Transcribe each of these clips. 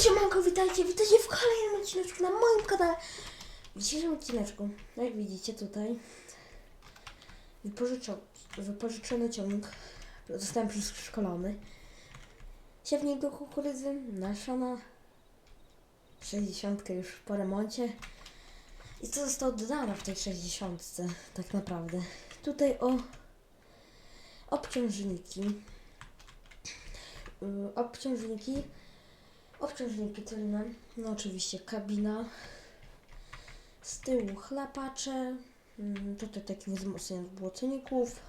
siemanko, witajcie, witajcie w kolejnym odcineczku na moim kanale. W dzisiejszym odcineczku, jak widzicie tutaj, wypożyczo, wypożyczony ciągnik, zostałem przeszkolony. Siewnik do kukurydzy, nasiona, 60 już po remoncie. I co zostało dodane w tej 60 tak naprawdę. Tutaj o obciążniki. Y, Obciążniki Obciążniki tylne, no oczywiście kabina, z tyłu chlapacze, mm, tutaj taki wzmocnienie błotników,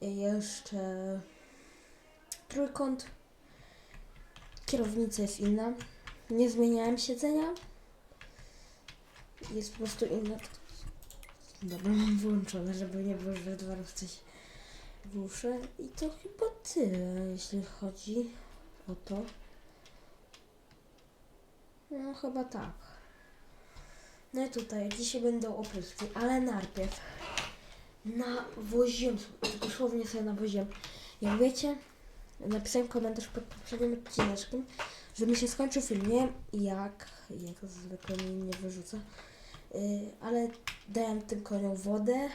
jeszcze trójkąt, kierownica jest inna, nie zmieniałem siedzenia, jest po prostu inna. Dobra, mam włączone, żeby nie było, że dwa razy coś w uszy i to chyba tyle, jeśli chodzi o to. No chyba tak. No i tutaj dzisiaj będą opryski, ale najpierw nawoziłem, dosłownie sobie nawoziłem. Jak wiecie, napisałem komentarz pod poprzednim odcineczkiem, że mi się skończył film, nie jak, jak zwykle mi nie wyrzuca, yy, ale dałem tym koniom wodę,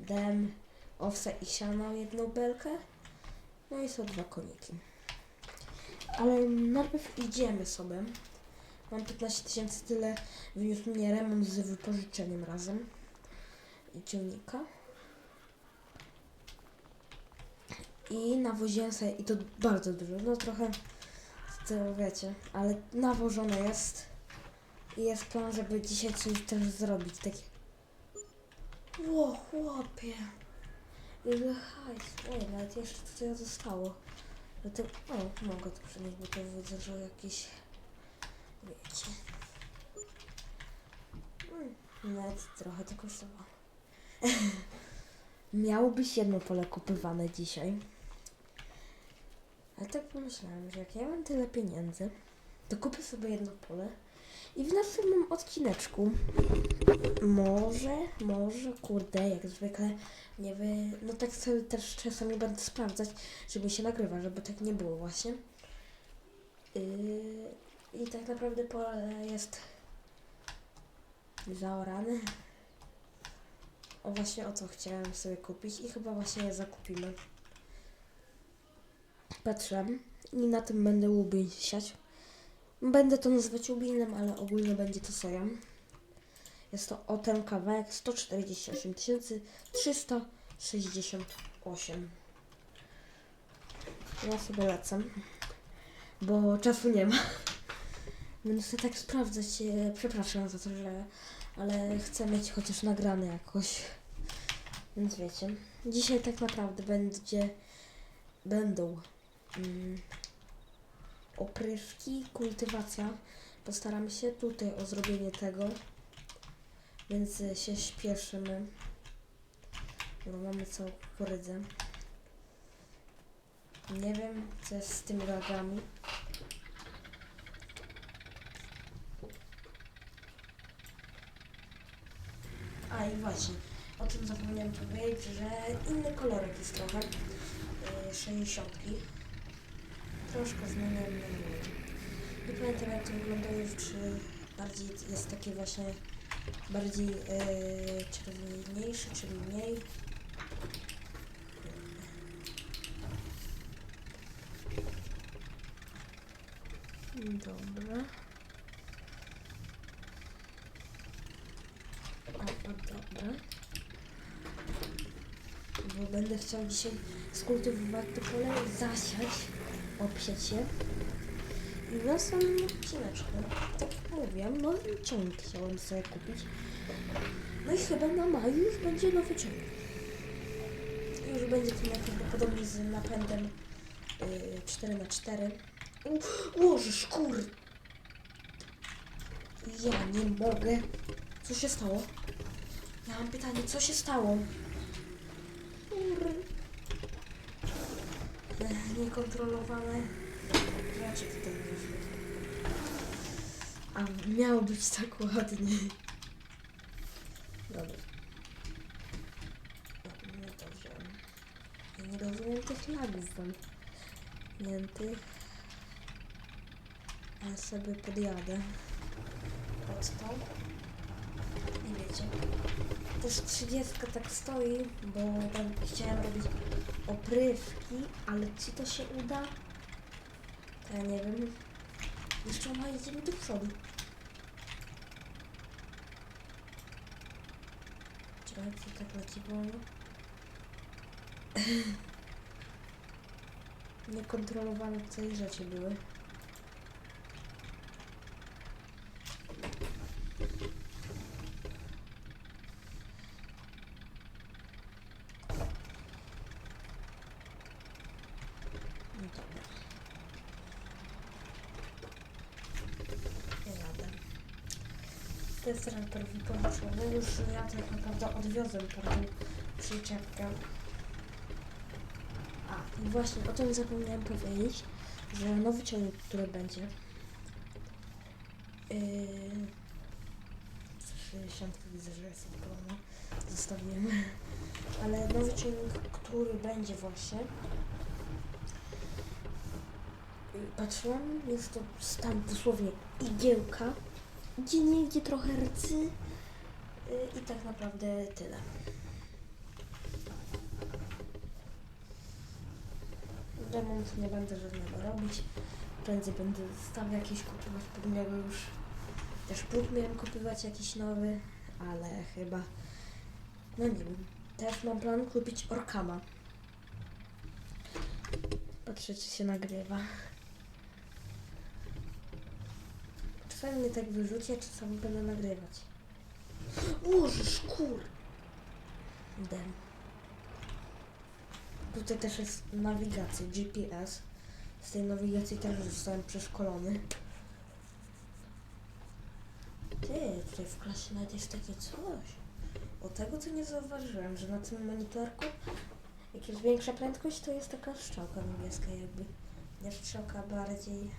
dałem owsa i siano jedną belkę, no i są dwa koniki. Ale najpierw idziemy sobie. Mam 15 tysięcy, tyle wyniósł mnie remont z wypożyczeniem razem i ciągnika. I nawoziłem sobie, i to bardzo dużo, no trochę, to wiecie, ale nawożone jest. I jest plan, żeby dzisiaj coś też zrobić, takie... Ło, chłopie! Ile hajs, oj, nawet jeszcze tutaj zostało. Dlatego, o, mogę to przenieść, bo to widzę, że jakieś Wiecie. Mm, Nawet trochę to kosztowało. Miało być jedno pole kupywane dzisiaj. Ale tak pomyślałem, że jak ja mam tyle pieniędzy, to kupię sobie jedno pole i w następnym odcineczku może, może, kurde, jak zwykle, nie wy... No tak sobie też czasami będę sprawdzać, żeby się nagrywa, żeby tak nie było właśnie. Yy, i tak naprawdę pole jest zaorane. O właśnie o co chciałem sobie kupić i chyba właśnie je zakupimy. Patrzyłem i na tym będę łubień siać. Będę to nazywać łubinem, ale ogólnie będzie to soja. Jest to o ten kawałek 148 368. Ja sobie lecę, bo czasu nie ma. Będę sobie tak sprawdzać, e, przepraszam za to, że... Ale chcę mieć chociaż nagrane jakoś. Więc wiecie. Dzisiaj tak naprawdę będzie... Będą... Mm, opryski, kultywacja. Postaramy się tutaj o zrobienie tego. Więc e, się śpieszymy. No, mamy całą kukurydzę. Nie wiem, co jest z tymi rogami. A i właśnie, o tym zapomniałem powiedzieć, że inny kolorek jest trochę. Yy, 60. Troszkę zmieniłem menu. Nie pamiętam jak to wygląda już, czy bardziej jest takie właśnie bardziej yy, czerwieniejszy, czyli mniej. Dobra. O, o, dobra. Bo będę chciał dzisiaj skultywować to pole, zasiać, obsiać je. I w następnym odcineczku, tak jak mówiłem, nowy ciągnik chciałem sobie kupić. No i chyba na maju już będzie nowy ciągnik. Już będzie to najprawdopodobniej z napędem yy, 4x4. U, łożysz, kur... Ja nie mogę. Co się stało? Ja mam pytanie, co się stało? Kur... Ech, Niekontrolowane rzeczy tutaj wyszły. A miało być tak ładnie. Dobra. O, Nie to wziąłem. Ja nie rozumiem tych lagów wam. Miętych. Ja sobie podjadę pod to. Też 30 tak stoi, bo tam chciałem robić oprywki, ale czy to się uda? To ja nie wiem. Jeszcze ona jedziemy do przodu. Czekaj, co tak leci wolno? Niekontrolowane tutaj rzeczy były. No jadę. To jest traktor wykończony. Już ja tak naprawdę odwiozłem tą przyczepkę. A, i właśnie o tym zapomniałem powiedzieć, że nowy ciągnik, który będzie yy, 60 widzę, że jest odpalona. Zostawiłem. Ale nowy ciągnik, który będzie właśnie patrzyłam, jest to stan dosłownie igiełka, gdzie nie gdzie trochę rcy yy, i tak naprawdę tyle. Remont nie będę żadnego robić. Prędzej będę staw jakiś kupować, pewnego już też próg miałem kupować jakiś nowy, ale chyba, no nie wiem. Też mam plan kupić Orkama. Patrzę, czy się nagrywa. Czasami mnie tak wyrzuci, czasami będę nagrywać. Boże, szkur! Dem. Tutaj też jest nawigacja, GPS. Z tej nawigacji też zostałem przeszkolony. Ty, tutaj w klasie nawet jest takie coś. O tego to nie zauważyłem, że na tym monitorku, jak jest większa prędkość, to jest taka strzałka niebieska jakby. Nie strzałka, bardziej...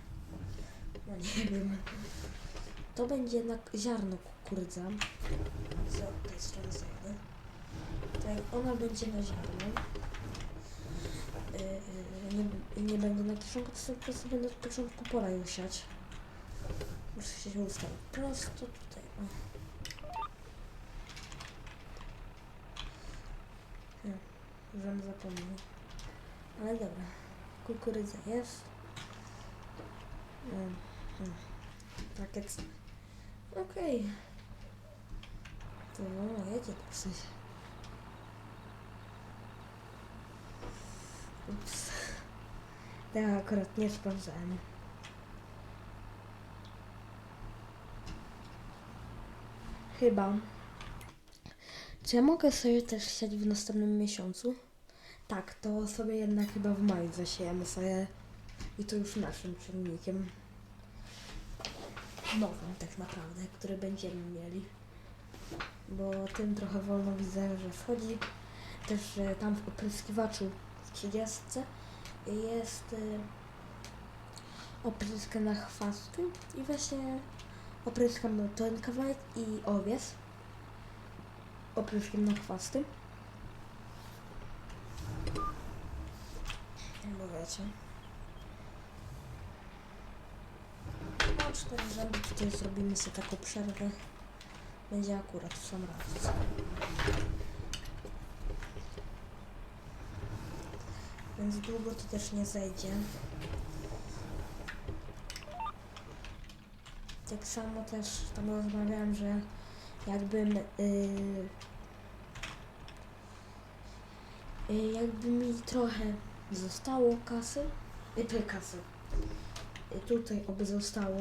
No nie wiem. To będzie jednak ziarno kukurydza. Od tej strony zajdę. Tak, ona będzie na ziarno. Yy, nie, nie będę na kieszonku, to po prostu będę od początku pola ją siać. Muszę się ustawić prosto tutaj. O. Hmm, żebym zapomniał. Ale dobra. Kukurydza jest. Hmm, hmm. Pakiet. Okej. To no, jedzie dosyć. Ups. Tego akurat nie sprawdzałem. Chyba. Czy ja mogę sobie też siać w następnym miesiącu? Tak, to sobie jednak chyba w maju zasiejemy sobie i to już naszym ciągnikiem. Nowym tak naprawdę, który będziemy mieli. Bo tym trochę wolno widzę, że wchodzi. Też że tam w opryskiwaczu w 30 jest y, opryska na chwasty i właśnie opryskam ten kawałek i owies opryszkiem na chwasty. Bo wiecie. No, cztery rzędy tutaj zrobimy sobie taką przerwę. Będzie akurat w sam raz. Więc długo to też nie zejdzie. Tak samo też tam rozmawiałem, że jakbym yy, jakby mi trochę zostało kasy, yy, kasy, tutaj oby zostało,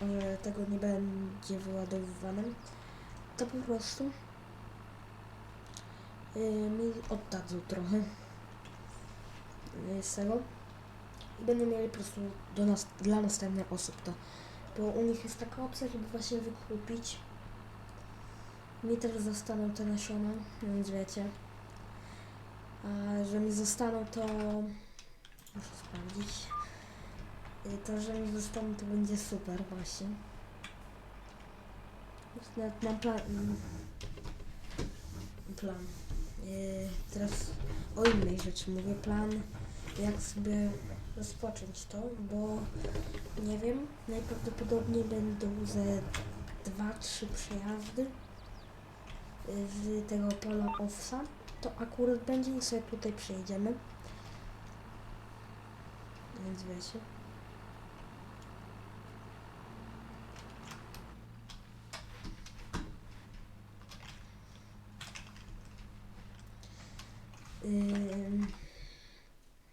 że tego nie będzie wyładowywane, to po prostu yy, mi oddadzą trochę yy, z tego i będą mieli po prostu do nas, dla następnych osób to, bo u nich jest taka opcja, żeby właśnie wykupić mi też zostaną te nasiona, więc wiecie. A że mi zostaną to... Muszę sprawdzić. To, że mi zostaną to będzie super właśnie. Nawet mam plan... Plan. Yy, teraz o innej rzeczy mówię. Plan jak sobie rozpocząć to, bo nie wiem, najprawdopodobniej będą ze 2-3 przejazdy y, z tego pola owsa. To akurat będzie i sobie tutaj przejedziemy. Więc wiecie.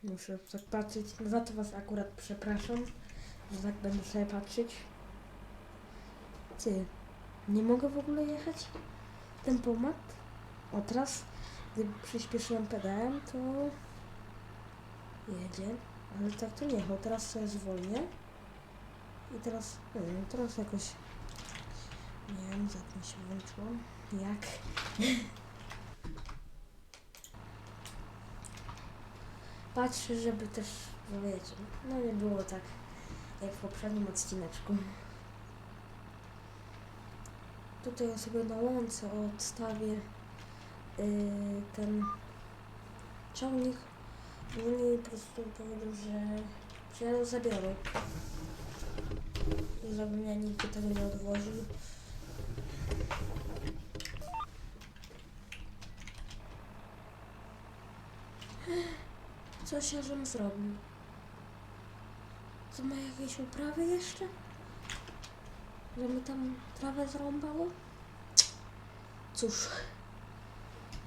Muszę tak patrzeć. Za to was akurat przepraszam, że tak będę sobie patrzeć. Ty, nie mogę w ogóle jechać? Tempomat? O teraz, gdy przyspieszyłem pedałem, to jedzie. Ale tak to nie jechał. Teraz sobie zwolnię. I teraz, nie wiem, teraz jakoś, nie wiem, za tym się włączyło. Jak? Patrzę, żeby też, no wiecie, no nie było tak jak w poprzednim odcineczku. Tutaj ja sobie na łące odstawię yy, ten ciągnik. Oni po prostu powiedzą, że przyjadą zabiorą. Żebym ja nigdy tego nie odwoził. Coś ja żem zrobił. Co ma jakieś uprawy jeszcze? Że mi tam trawę zrąbało? Cóż,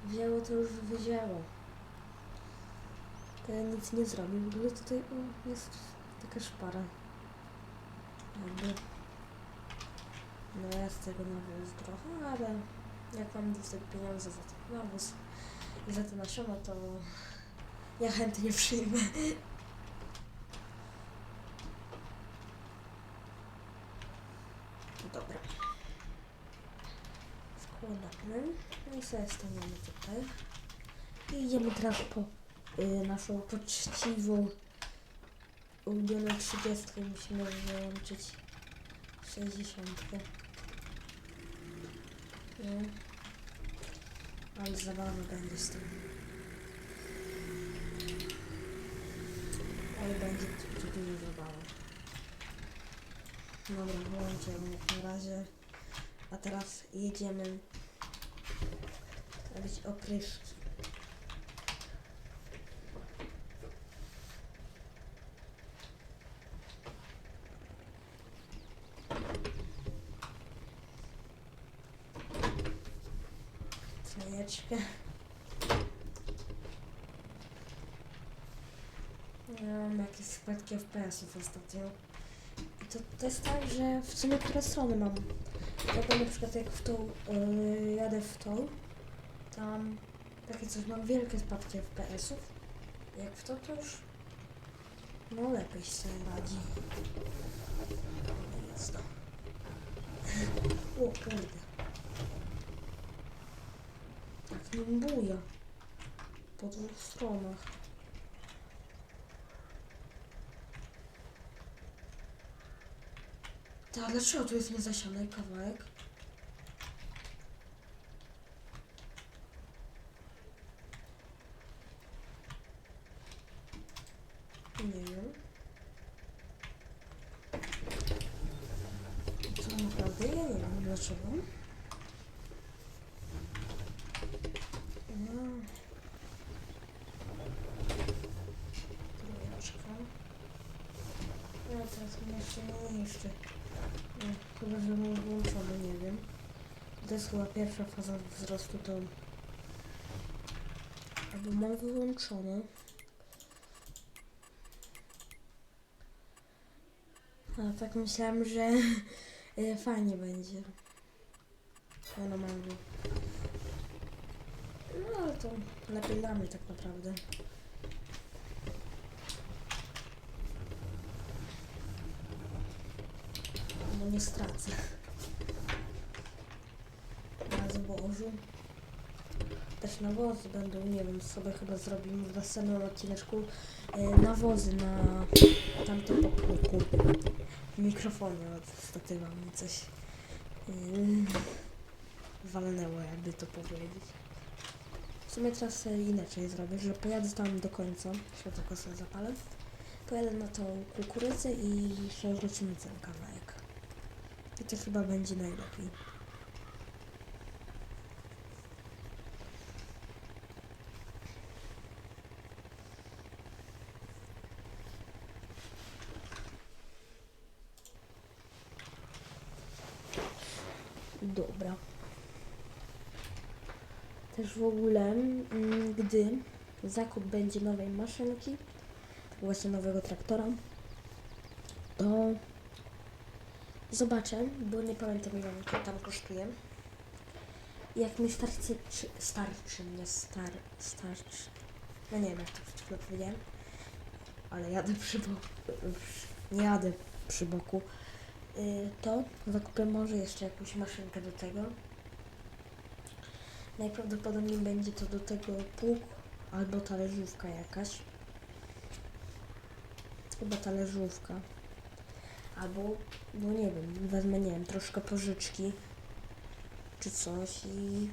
wzięło to już wyzięło. To ja nic nie zrobię. W ogóle tutaj o, jest taka szpara. Jakby. No jest tego nawóz trochę, ale jak mam dostać pieniądze za ten nawóz i za te nasiona, to ja chętnie przyjmę. Dobra. Składamy. No i sobie staniemy tutaj. I idziemy teraz po y, naszą poczciwą ulubioną 30. Musimy wyłączyć 60. No. Ale zabawa będzie z tym. Ale będzie tu tu dużo zabawy. Dobra, wyłączyłem jak na razie. A teraz jedziemy robić. Trójeczkę. Ja mam jakieś spadki FPS-ów ostatnio. I to, to jest tak, że w co niektóre strony mam. Jak na przykład jak w tą, yy, jadę w tą, tam takie coś, mam wielkie spadki FPS-ów. Jak w to, to już no lepiej się radzi. O kurde. Tak nim buja. Po dwóch stronach. Ta, dlaczego tu jest niezasiany kawałek? Nie wiem. Co naprawdę? Ja nie wiem dlaczego. No. Jeszcze nie. No, chyba, że mam włączony, nie wiem. To jest chyba pierwsza faza wzrostu, to... Albo mam wyłączone. A tak myślałam, że y, fajnie będzie. No mam wy- No ale to mnie tak naprawdę. Bo nie stracę. Na zbożu. Też nawozy będą, nie wiem, sobie chyba zrobimy w następnym odcineczku e, nawozy na tamtym pokójku. Mikrofony od statywa mi coś yy, walnęło, jakby to powiedzieć. sumie teraz e, inaczej zrobię, że pojadę tam do końca, światło sobie zapalę. Pojadę na tą kukurydzę i przewrócimy ten kawałek. To chyba będzie najlepiej. Dobra. Też w ogóle, mm, gdy zakup będzie nowej maszynki, właśnie nowego traktora, to zobaczę, bo nie pamiętam ile tam kosztuje. Jak mi starczy, czy, starczy mnie star, starczy, no nie wiem jak to przed chwilą powiedziałem, ale jadę przy boku, nie jadę przy boku, y, to zakupię może jeszcze jakąś maszynkę do tego. Najprawdopodobniej będzie to do tego pług albo talerzówka jakaś. Chyba talerzówka. Albo, no nie wiem, wezmę, nie wiem, troszkę pożyczki czy coś i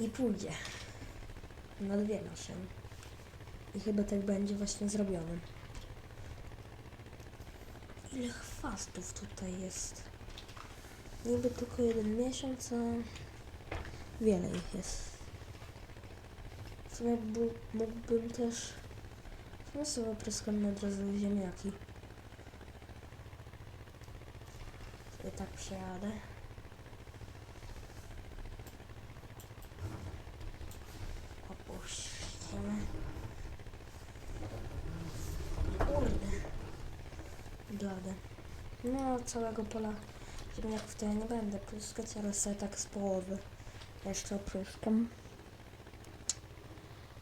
i pójdzie na dwie maszyny. I chyba tak będzie właśnie zrobione. Ile chwastów tutaj jest? Niby tylko jeden miesiąc, a wiele ich jest. W sumie mógłbym też sumie sobie opryskam od razu ziemniaki. I tak przejadę. Opuścimy. Kurde. Blade. No, całego pola ziemniaków to ja nie będę pryskać, ale sobie tak z połowy jeszcze opryskam.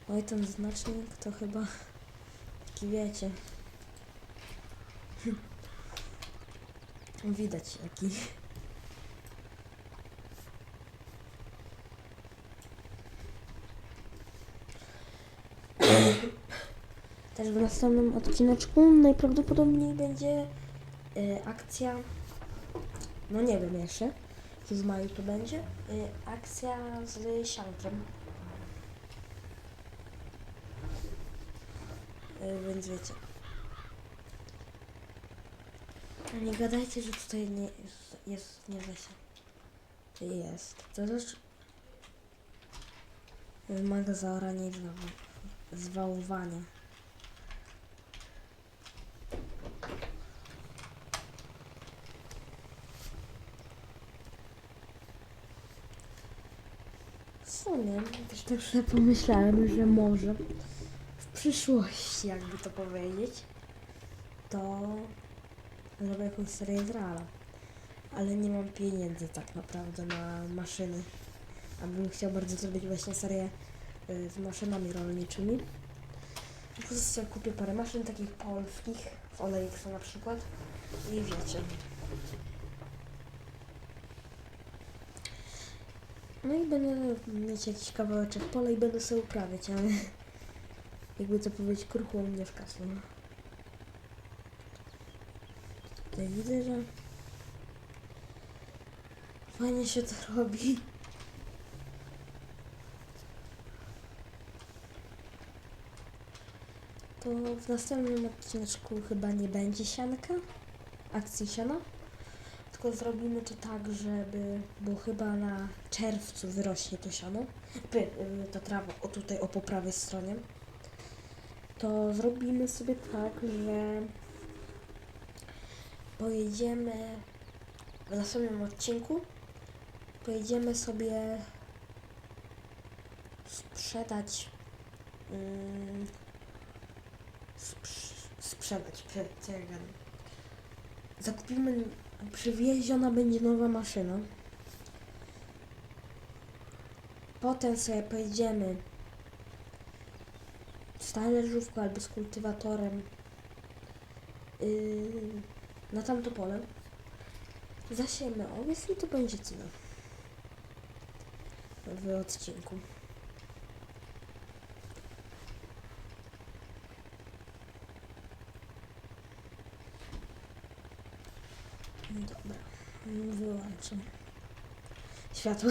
Oj, ten znacznik to chyba taki wiecie. Widać jaki. Też w następnym odcineczku najprawdopodobniej będzie y, akcja, no nie wiem jeszcze, czy w maju to będzie, y, akcja z siankiem. Wiecie. Nie gadajcie, że tutaj nie jest, jest nie da się. Jest. To też wymaga zaorania i zwałowania. W sumie też tak sobie pomyślałem, że może przyszłości, jakby to powiedzieć, to zrobię jakąś serię z Reala. Ale nie mam pieniędzy tak naprawdę na maszyny. A bym chciał bardzo zrobić właśnie serię y, z maszynami rolniczymi. Po prostu kupię parę maszyn takich polskich, w Olejksa na przykład. I wiecie. No i będę mieć jakiś kawałeczek pola i będę sobie uprawiać, ale jakby to powiedzieć, kruchło mnie w kasę. Tutaj widzę, że fajnie się to robi. To w następnym odcineczku chyba nie będzie sianka, akcji siana, tylko zrobimy to tak, żeby, bo chyba na czerwcu wyrośnie to siano, y, ta trawa, o tutaj, o po prawej stronie, to zrobimy sobie tak, że pojedziemy w następnym odcinku. Pojedziemy sobie sprzedać mm, sprz- sprzedać prze- co zakupimy przywieziona będzie nowa maszyna. Potem sobie pojedziemy z talerzówką albo z kultywatorem yy, na tamto pole. Zasiejemy owiec i to będzie tyle w odcinku. Dobra, wyłączę światło.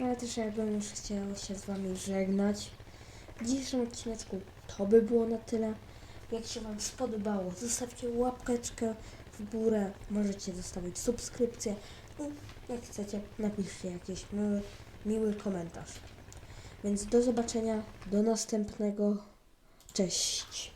Ale też jakbym już chciał się z Wami żegnać. W dzisiejszym odcineczku to by było na tyle. Jak się Wam spodobało, zostawcie łapeczkę w górę. Możecie zostawić subskrypcję. I jak chcecie, napiszcie jakiś miły, miły komentarz. Więc do zobaczenia, do następnego. Cześć.